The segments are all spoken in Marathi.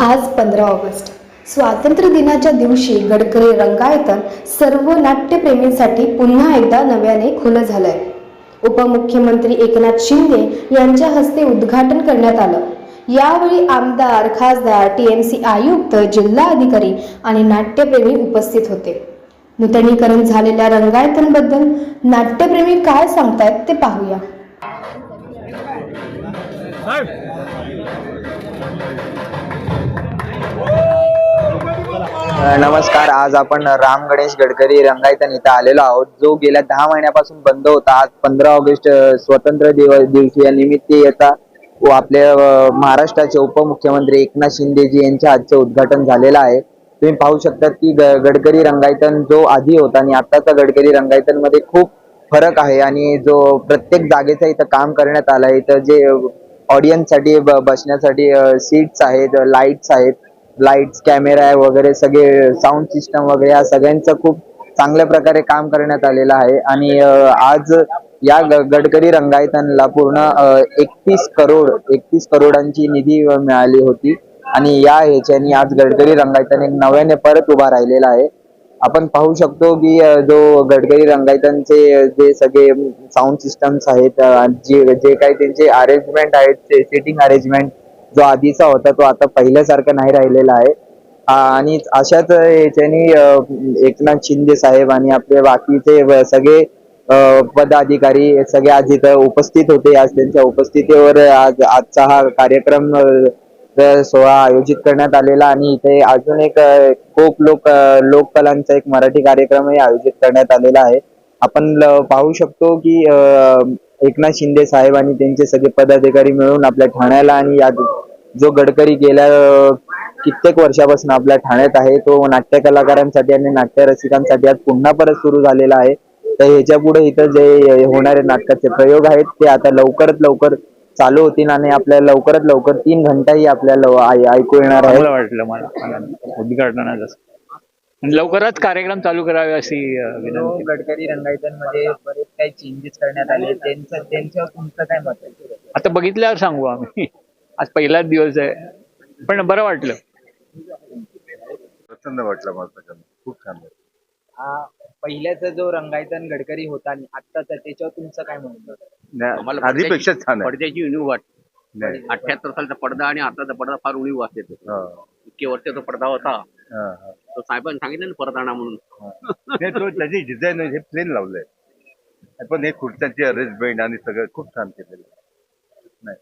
आज पंधरा ऑगस्ट. स्वातंत्र्य दिनाच्या दिवशी गडकरी रंगायतन सर्व नाट्यप्रेमींसाठी पुन्हा एकदा नव्याने खुलं झालंय. उपमुख्यमंत्री एकनाथ शिंदे यांच्या हस्ते उद्घाटन करण्यात आलं. यावेळी आमदार खासदार टीएमसी आयुक्त जिल्हा अधिकारी आणि नाट्यप्रेमी उपस्थित होते. नूतनीकरण झालेल्या रंगायतनबद्दल नाट्यप्रेमी काय सांगतायत ते पाहूया. नमस्कार आज आपण राम गणेश गडकरी रंगायतन इथं आलेलो आहोत जो गेल्या दहा महिन्यापासून बंद होता. आज पंधरा ऑगस्ट स्वतंत्र दिवस दिवशी या निमित्त येता व आपल्या महाराष्ट्राचे उपमुख्यमंत्री एकनाथ शिंदेजी यांच्या आजचं उद्घाटन झालेलं आहे. तुम्ही पाहू शकता की ग- गडकरी रंगायतन जो आधी होता आणि आताचा गडकरी रंगायतनमध्ये खूप फरक आहे आणि जो प्रत्येक जागेचा इथं काम करण्यात आलं इथं जे ऑडियन्ससाठी बसण्यासाठी सीट्स आहेत लाईट्स आहेत. लाईट्स कॅमेरा वगैरे सगळे साऊंड सिस्टम वगैरे या सगळ्यांचं खूप चांगल्या प्रकारे काम करण्यात आलेलं आहे. आणि आज या गडकरी रंगायतनला पूर्ण एकतीस करोड एकतीस करोडांची निधी मिळाली होती. आणि या ह्याच्याने आज गडकरी रंगायतन एक नव्याने परत उभा राहिलेला आहे. आपण पाहू शकतो की जो गडकरी रंगायतनचे जे सगळे साऊंड सिस्टम्स आहेत जे जे काही त्यांचे अरेंजमेंट आहेत सिटिंग अरेंजमेंट जो आधीचा होता तो आता पहिल्यासारखा नाही राहिलेला आहे. आणि अशाच याच्यानी एकनाथ शिंदे साहेब आणि आपले बाकीचे सगळे पदाधिकारी सगळे आज इथं उपस्थित होते. आज त्यांच्या उपस्थितीवर आज आजचा हा कार्यक्रम सोहळा आयोजित करण्यात आलेला आणि इथे अजून एक खूप लोक लोककलांचा एक मराठी कार्यक्रमही आयोजित करण्यात आलेला आहे. आपण पाहू शकतो की एकनाथ शिंदे साहेब आणि त्यांचे सगळे पदाधिकारी मिळून आपल्या ठाण्याला आणि या जो गडकरी गेल्या कित्येक वर्षापासून आपल्या ठाण्यात आहे तो नाट्य कलाकारांसाठी आणि नाट्य रसिकांसाठी आज पुन्हा परत सुरू झालेला आहे. तर ह्याच्या पुढे इथं जे होणारे नाटकाचे प्रयोग आहेत ते आता लवकरात लवकर चालू होतील आणि आपल्याला लवकरात लवकर तीन घंटाही आपल्याला ऐकू येणार आहे वाटलं मला. उद्घाटनाचं. लवकरच कार्यक्रम चालू करावे अशी अं, विनंती. गडकरी रंगायतनमध्ये बरेच काही चेंजेस करण्यात आले. त्यांचं त्यांच्यावर तुमचं काय मत आहे? आता बघितल्यावर सांगू आम्ही. आज पहिलाच दिवस आहे. पण बरं वाटलं. प्रचंड वाटलं मला त्याच्यानं खूप छान वाटलं. आ, पहिल्याचा जो रंगायतन गडकरी होता आणि आत्ताचा त्याच्यावर तुमचं काय म्हणणं नाही, आधीपेक्षा छान आहे. पडद्याची उणीव वाट. नाही. अठ्याहत्तर सालचा पडदा आणि आताचा पडदा फार उणीव वाटते तो. हा, इतके वर्षाचा पडदा होता. हा, हा. तो साहेबांनी सांगितलं ना परत आणा म्हणून नाही तो त्याची डिझाईन हे प्लेन लावलंय. पण हे खुर्च्यांची अरेंजमेंट आणि सगळं खूप छान केलेलं आहे. नाही.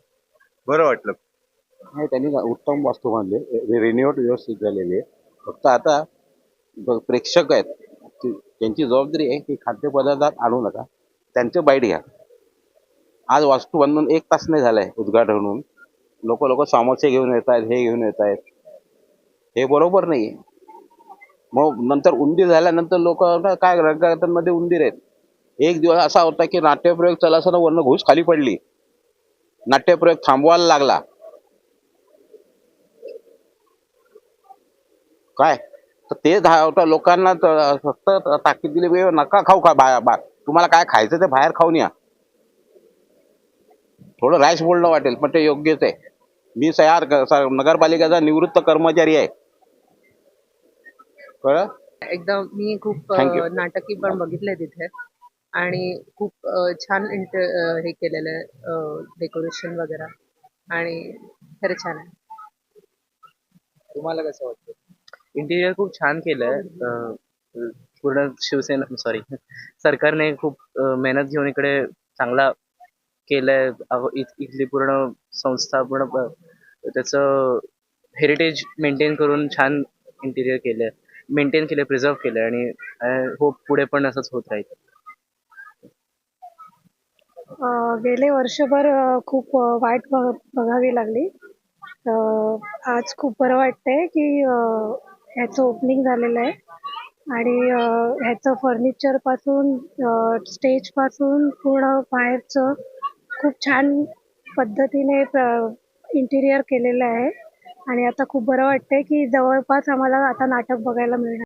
बरं वाटलं. नाही त्यांनी उत्तम वास्तू बांधले रिन्युएट व्यवस्थित झालेली आहे. फक्त आता ब- प्रेक्षक आहेत. ती- त्यांची जबाबदारी आहे की खाद्यपदार्थात आणू नका. त्यांचं बाईट घ्या. आज वास्तू बांधून एक तास नाही झालाय उद्घाटन होऊन लोक लोक समोसे घेऊन येत आहेत हे घेऊन येत आहेत हे बरोबर नाही मग नंतर उंदीर झाल्यानंतर लोक काय रंगकांमध्ये उंदीर आहेत? एक दिवस असा होता की नाट्यप्रयोग चला असताना वरनं घुस खाली पडली. नाट्यप्रयोग थांबवायला लागला. काय? तर ते धावता लोकांना फक्त ताकीद दिली "बे, नका खाऊ खा बाहेर बा तुम्हाला काय खायचं ते बाहेर खाऊन या. थोडं रॅश बोलणं वाटेल पण ते योग्यच आहे. मी सयार नगरपालिकेचा निवृत्त कर्मचारी आहे. एकदा मी खूप Thank you. अ, नाटकी पण बघितले तिथे. आणि खूप अ, छान इंट अ, हे केलेलं आहे डेकोरेशन वगैरे. आणि खरं छान आहे. तुम्हाला कसं वाटतं इंटिरियर खूप छान केलंय. अं, पूर्ण शिवसेना सॉरी सरकारने खूप अं, मेहनत घेऊन इकडे चांगला केलंय. अव- इ- इथली पूर्ण संस्था पूर्ण प- त्याचं हेरिटेज मेंटेन करून छान इंटिरियर केलंय. मेंटेन केलं प्रिझर्व केलं आणि होप पुढे पण असंच होत राहील. गेले वर्षभर खूप वाईट बघ बघावी लागली. आज खूप बरं वाटतंय की ह्याचं ओपनिंग झालेलं आहे. आणि ह्याचं फर्निचरपासून स्टेजपासून पूर्ण बाहेरचं खूप छान पद्धतीने इंटिरियर केलेलं आहे. आणि आता खूप बरं वाटतंय की जवळपास आम्हाला आता नाटक बघायला मिळणार.